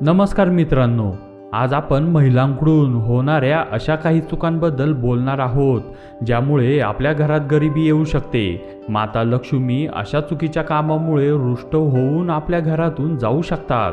नमस्कार मित्रांनो आज आपण महिलांकडून होणाऱ्या अशा काही चुकांबद्दल बोलणार आहोत ज्यामुळे आपल्या घरात गरिबी येऊ शकते. माता लक्ष्मी अशा चुकीच्या कामामुळे रुष्ट होऊन आपल्या घरातून जाऊ शकतात.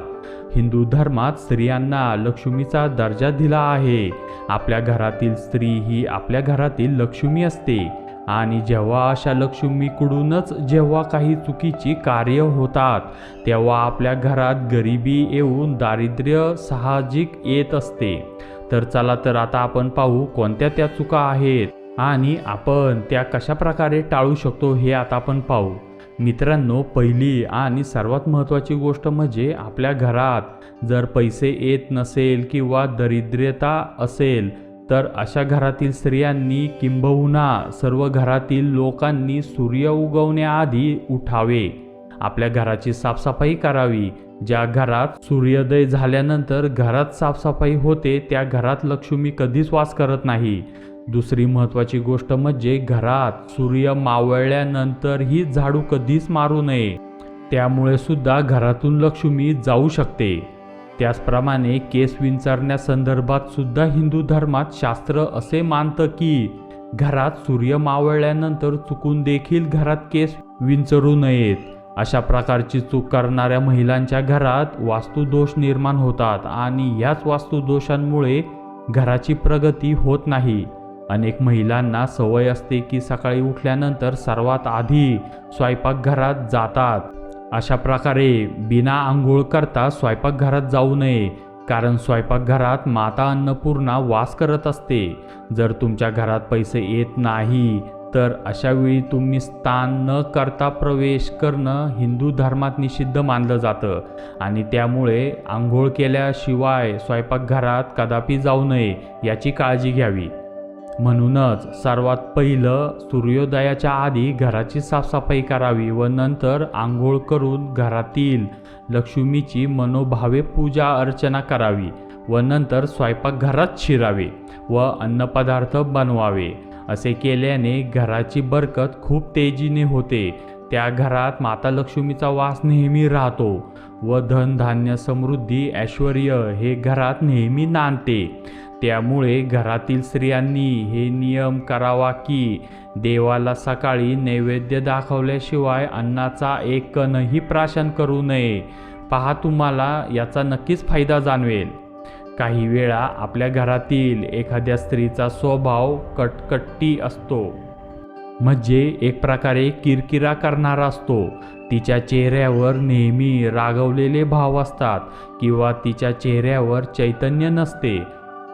हिंदू धर्मात स्त्रियांना लक्ष्मीचा दर्जा दिला आहे. आपल्या घरातील स्त्री ही आपल्या घरातील लक्ष्मी असते. आणि जेव्हा अशा लक्ष्मीकडूनच जेव्हा काही चुकीची कार्य होतात तेव्हा आपल्या घरात गरिबी येऊन दारिद्र्य साहजिक येत असते. तर चला तर आता आपण पाहू कोणत्या त्या चुका आहेत आणि आपण त्या कशा प्रकारे टाळू शकतो हे आता आपण पाहू. मित्रांनो पहिली आणि सर्वात महत्त्वाची गोष्ट म्हणजे आपल्या घरात जर पैसे येत नसेल किंवा दरिद्रता असेल तर अशा घरातील स्त्रियांनी किंबहुना सर्व घरातील लोकांनी सूर्य उगवण्याआधी उठावे. आपल्या घराची साफसफाई करावी. ज्या घरात सूर्योदय झाल्यानंतर घरात साफसफाई होते त्या घरात लक्ष्मी कधीच वास करत नाही. दुसरी महत्त्वाची गोष्ट म्हणजे घरात सूर्य मावळल्यानंतरही झाडू कधीच मारू नये. त्यामुळे सुद्धा घरातून लक्ष्मी जाऊ शकते. त्याचप्रमाणे केस विंचरण्यासंदर्भात सुद्धा हिंदू धर्मात शास्त्र असे मानतं की घरात सूर्य मावळल्यानंतर चुकून देखील घरात केस विंचरू नयेत. अशा प्रकारची चूक करणाऱ्या महिलांच्या घरात वास्तुदोष निर्माण होतात आणि याच वास्तुदोषांमुळे घराची प्रगती होत नाही. अनेक महिलांना सवय असते की सकाळी उठल्यानंतर सर्वात आधी स्वयंपाकघरात जातात. अशा प्रकारे बिना आंघोळ करता स्वयंपाकघरात जाऊ नये कारण स्वयंपाकघरात माता अन्नपूर्णा वास करत असते. जर तुमच्या घरात पैसे येत नाही तर अशावेळी तुम्ही स्थान न करता प्रवेश करणं हिंदू धर्मात निषिद्ध मानलं जातं. आणि त्यामुळे आंघोळ केल्याशिवाय स्वयंपाकघरात कदापि जाऊ नये याची काळजी घ्यावी. म्हणूनच सर्वात पहिलं सूर्योदयाच्या आधी घराची साफसफाई करावी व नंतर आंघोळ करून घरातील लक्ष्मीची मनोभावे पूजा अर्चना करावी व नंतर स्वयंपाकघरात शिरावे व अन्नपदार्थ बनवावे. असे केल्याने घराची बरकत खूप तेजीने होते. त्या घरात माता लक्ष्मीचा वास नेहमी राहतो व धनधान्य समृद्धी ऐश्वर हे घरात नेहमी नांदते. त्यामुळे घरातील स्त्रियांनी हे नियम करावा की देवाला सकाळी नैवेद्य दाखवल्याशिवाय अन्नाचा एक कणही प्राशन करू नये. पहा तुम्हाला याचा नक्कीच फायदा जाणवेल. काही वेळा आपल्या घरातील एखाद्या स्त्रीचा स्वभाव कटकट्टी असतो. म्हणजे एक प्रकारे किरकिरा करणारा असतो. तिच्या चेहऱ्यावर नेहमी रागवलेले भाव असतात किंवा तिच्या चेहऱ्यावर चैतन्य नसते.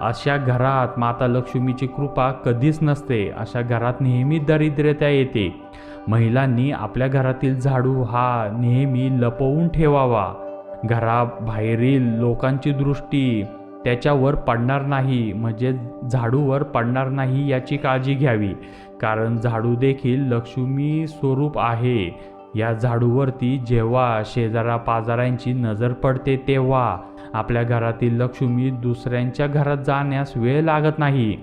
अशा घरात माता लक्ष्मीची कृपा कधीच नसते. अशा घरात नेहमी दरिद्रता येते. महिलांनी आपल्या घरातील झाडू हा नेहमी लपवून ठेवावा. घराबाहेरील लोकांची दृष्टी त्याच्यावर पडणार नाही म्हणजे झाडूवर पडणार नाही याची काळजी घ्यावी. कारण झाडू देखील लक्ष्मी स्वरूप आहे. या झाडूवरती जेव्हा शेजारा पाजारांची नजर पडते तेव्हा आपल्या घरातील लक्ष्मी दुसऱ्यांच्या घरात जाण्यास वेळ लागत नाही.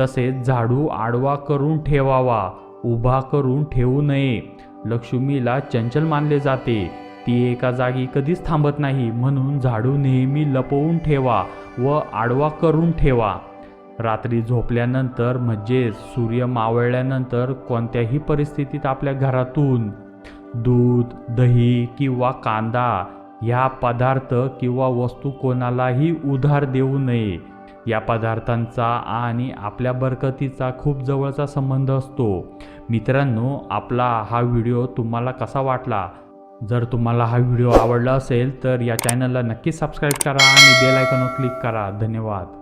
तसेच झाडू आडवा करून ठेवावा उभा करून ठेवू नये. लक्ष्मीला चंचल मानले जाते. ती एका जागी कधीच थांबत नाही म्हणून झाडू नेहमी लपवून ठेवा व आडवा करून ठेवा. रात्री झोपल्यानंतर म्हणजे सूर्य मावळल्यानंतर कोणत्याही परिस्थितीत आपल्या घरातून दूध दही किंवा कांदा ह्या पदार्थ किंवा वस्तू कोणालाही उधार देऊ नये. या पदार्थांचा आणि आपल्या बरकतीचा खूप जवळचा संबंध असतो. मित्रांनो आपला हा व्हिडिओ तुम्हाला कसा वाटला? जर तुम्हाला हा व्हिडिओ आवडला असेल तर या चॅनलला नक्की सबस्क्राईब करा आणि बेल आयकॉनवर क्लिक करा. धन्यवाद.